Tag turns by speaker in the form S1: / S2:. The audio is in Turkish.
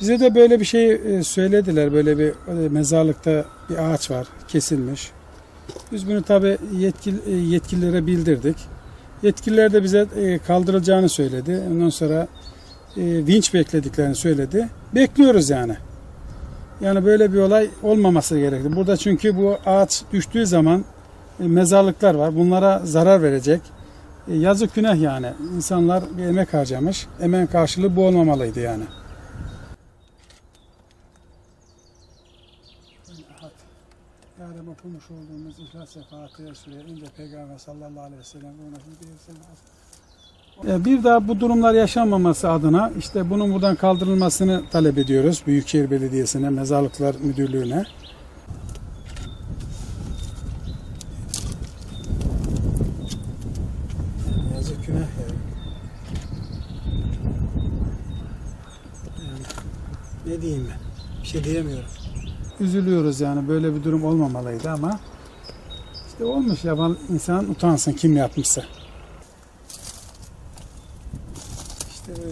S1: Bize de böyle bir şey e, söylediler. Böyle bir e, mezarlıkta bir ağaç var kesilmiş. Biz bunu tabi yetkil, e, yetkililere bildirdik. Yetkililer de bize kaldırılacağını söyledi. Ondan sonra vinç beklediklerini söyledi. Bekliyoruz yani. Yani böyle bir olay olmaması gerekli. Burada çünkü bu ağaç düştüğü zaman mezarlıklar var. Bunlara zarar verecek. Yazık günah yani. İnsanlar bir emek harcamış. Emeğin karşılığı bu olmamalıydı yani. Yarın okumuş olduğumuz İhlas ve Fatiha Suresi Peygamber sallallahu aleyhi ve sellem e, bir daha bu durumlar yaşanmaması adına işte bunun buradan kaldırılmasını talep ediyoruz Büyükşehir Belediyesi'ne, Mezarlıklar Müdürlüğü'ne. Yazık günah ya. Yani ne diyeyim ben? Bir şey diyemiyorum. Üzülüyoruz yani böyle bir durum olmamalıydı ama işte olmuş ya insan utansın kim yapmışsa.